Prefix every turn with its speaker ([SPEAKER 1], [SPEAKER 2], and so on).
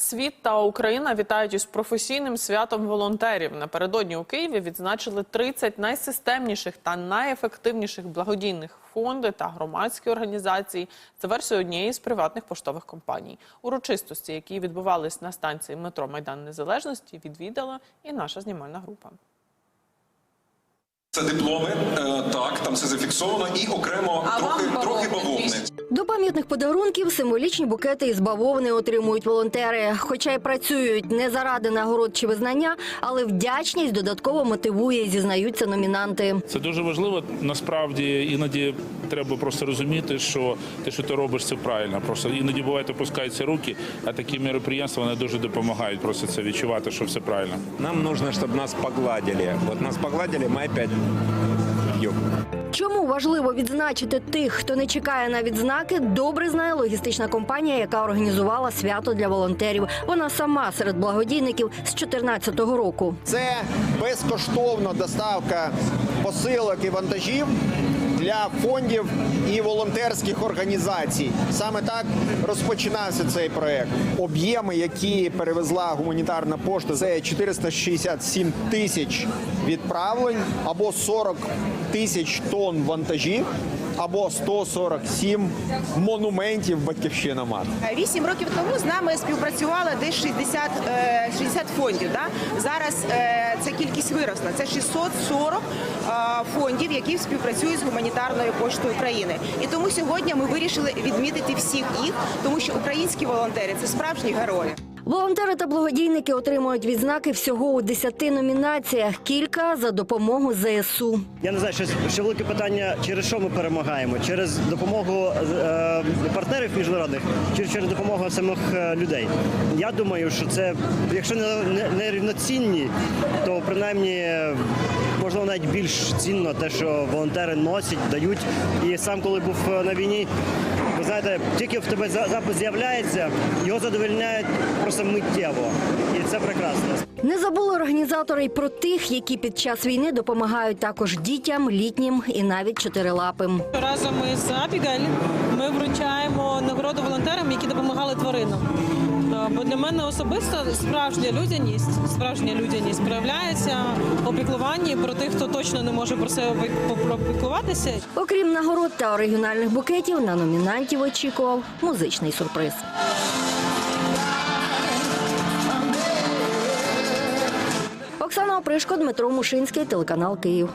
[SPEAKER 1] Світ та Україна вітають із професійним святом волонтерів. Напередодні у Києві відзначили 30 найсистемніших та найефективніших благодійних фонди та громадські організації. Це версія однієї з приватних поштових компаній. Урочистості, які відбувались на станції метро Майдан Незалежності, відвідала і наша знімальна група.
[SPEAKER 2] Це дипломи, е, там все зафіксовано, і окремо
[SPEAKER 3] А
[SPEAKER 2] трохи,
[SPEAKER 3] вам
[SPEAKER 2] трохи
[SPEAKER 3] бавовни.
[SPEAKER 4] До пам'ятних подарунків символічні букети із бавовни отримують волонтери. Хоча й працюють не заради нагород чи визнання, але вдячність додатково мотивує, зізнаються номінанти.
[SPEAKER 5] Це дуже важливо. Насправді іноді треба просто розуміти, що те, що ти робиш, це правильно. Просто іноді буває опускаються руки, а такі мероприємства вони дуже допомагають. Просто це відчувати, що все правильно.
[SPEAKER 6] Нам нужно, чтобы нас погладили. Вот нас погладили, мы опять yok.
[SPEAKER 4] Чому важливо відзначити тих, хто не чекає на відзнаки, добре знає логістична компанія, яка організувала свято для волонтерів. Вона сама серед благодійників з 2014 року.
[SPEAKER 7] Це безкоштовна доставка посилок і вантажів для фондів і волонтерських організацій. Саме так розпочинався цей проект. Об'єми, які перевезла гуманітарна пошта, це 467 тисяч відправлень або 40 тисяч тонн вантажів. Або 147 монументів батьківщина мат.
[SPEAKER 3] Вісім років тому з нами співпрацювало десь 60, е, 60 фондів. Да? Зараз е, ця кількість виросла. Це 640 е, фондів, які співпрацюють з гуманітарною поштою України. І тому сьогодні ми вирішили відмітити всіх їх, тому що українські волонтери це справжні герої.
[SPEAKER 4] Волонтери та благодійники отримують відзнаки всього у 10 номінаціях. Кілька за допомогу ЗСУ.
[SPEAKER 8] Я не знаю, що, що велике питання, через що ми перемагаємо? Через допомогу е, партнерів міжнародних чи через допомогу самих е, людей. Я думаю, що це, якщо не, не, не рівноцінні, то принаймні можливо навіть більш цінно те, що волонтери носять, дають. І сам, коли був е, на війні, ви знаєте, тільки в тебе за- запис з'являється, його задовольняють просто миттєво. І це прекрасно.
[SPEAKER 4] Не забули організатори й про тих, які під час війни допомагають також дітям, літнім і навіть чотирилапим.
[SPEAKER 9] Разом із Абігель ми вручаємо нагороду волонтерам, які допомагали тваринам. Бо для мене особисто справжня людяність, справжня людяність проявляється в опіклуванні про тих, хто точно не може про себе опіклуватися.
[SPEAKER 4] Окрім нагород та оригінальних букетів, на номінантів очікував музичний сюрприз. Оксана Опришко, Дмитро Мушинський, телеканал Київ.